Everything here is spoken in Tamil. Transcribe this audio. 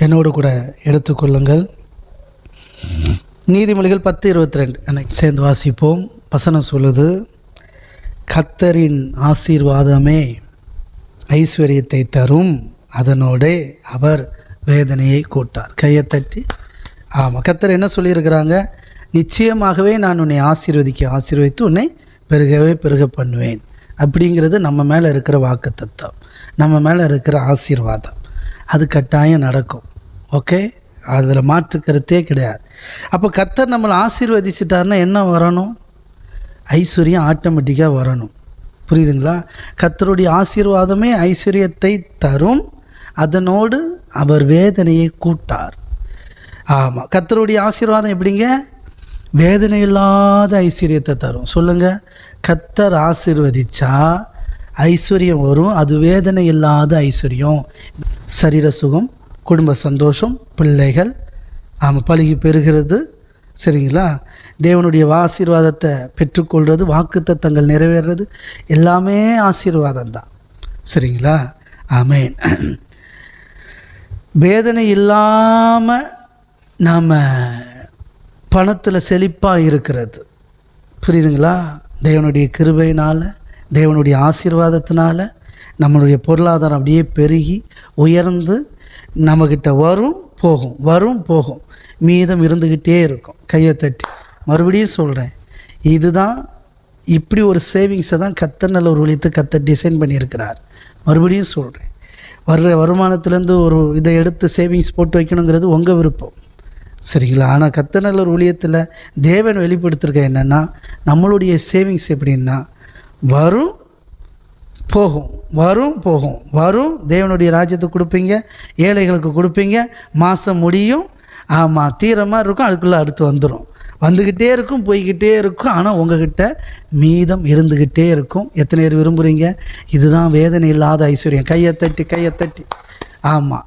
என்னோடு கூட எடுத்துக்கொள்ளுங்கள். நீதிமொழிகள் பத்து இருபத்தி ரெண்டு எனக்கு சேர்ந்து வாசிப்போம். வசனம் சொல்லுது கத்தரின் ஆசீர்வாதமே ஐஸ்வர்யத்தை தரும். அதனோடே அவர் வேதனையை கூட்டார். கையை தட்டி. ஆமாம் கத்தர் என்ன சொல்லியிருக்கிறாங்க? நிச்சயமாகவே நான் உன்னை ஆசீர்வதிக்க ஆசீர்வதித்து உன்னை பெருகவே பெருக பண்ணுவேன். அப்படிங்கிறது நம்ம மேலே இருக்கிற வாக்குத்தத்தம். நம்ம மேலே இருக்கிற ஆசீர்வாதம். அது கட்டாயம் நடக்கும். ஓகே? அதில் மாற்று கருத்தே கிடையாது. அப்போ கத்தர் நம்மளை ஆசீர்வதிச்சிட்டாருன்னா என்ன வரணும்? ஐஸ்வர்யம் ஆட்டோமேட்டிக்காக வரணும். புரியுதுங்களா? கத்தருடைய ஆசீர்வாதமே ஐஸ்வர்யத்தை தரும். அதனோடு அவர் வேதனையை கூட்டார். ஆமாம் கத்தருடைய ஆசீர்வாதம் எப்படிங்க? வேதனை இல்லாத ஐஸ்வர்யத்தை தரும். சொல்லுங்கள் கத்தர் ஆசீர்வதிச்சா ஐஸ்வர்யம் வரும். அது வேதனை இல்லாத ஐஸ்வர்யம். சரீர சுகம் குடும்ப சந்தோஷம் பிள்ளைகள் ஆமாம் பழகி பெறுகிறது. சரிங்களா? தேவனுடைய ஆசீர்வாதத்தை பெற்றுக்கொள்வது வாக்குத்தத்தங்கள் நிறைவேறது எல்லாமே ஆசீர்வாதம் தான். சரிங்களா? ஆமேன். வேதனை இல்லாமல் நாம் பணத்தில் செழிப்பாக இருக்கிறது. புரியுதுங்களா? தேவனுடைய கிருபையினால் தேவனுடைய ஆசீர்வாதத்தினால நம்மளுடைய பொருளாதாரம் அப்படியே பெருகி உயர்ந்து நம்மக்கிட்ட வரும் போகும் வரும் போகும். மீதம் இருந்துக்கிட்டே இருக்கும். கையை தட்டி. மறுபடியும் சொல்கிறேன் இதுதான் இப்படி ஒரு சேவிங்ஸை தான் கத்த நல்ல ஒரு ஒழித்து கத்த டிசைன் பண்ணியிருக்கிறார். மறுபடியும் சொல்கிறேன் வர்ற வருமானத்துலேருந்து ஒரு இதை எடுத்து சேவிங்ஸ் போட்டு வைக்கணுங்கிறது உங்கள் விருப்பம். சரிங்களா? ஆனால் கத்தநல்லூர் ஊழியத்தில் தேவன் வெளிப்படுத்திருக்க என்னென்னா நம்மளுடைய சேவிங்ஸ் எப்படின்னா வரும் போகும். வரும் போகும். வரும் தேவனுடைய ராஜ்யத்துக்கு கொடுப்பீங்க ஏழைகளுக்கு கொடுப்பீங்க மாதம் முடியும். ஆமாம் தீரமாக இருக்கும் அதுக்குள்ளே அடுத்து வந்துடும் வந்துக்கிட்டே இருக்கும் போய்கிட்டே இருக்கும் ஆனால் உங்ககிட்ட மீதம் இருந்துக்கிட்டே இருக்கும். எத்தனை பேர் விரும்புகிறீங்க இதுதான் வேதனை இல்லாத ஐஸ்வர்யம். கையை தட்டி கையை தட்டி. ஆமாம்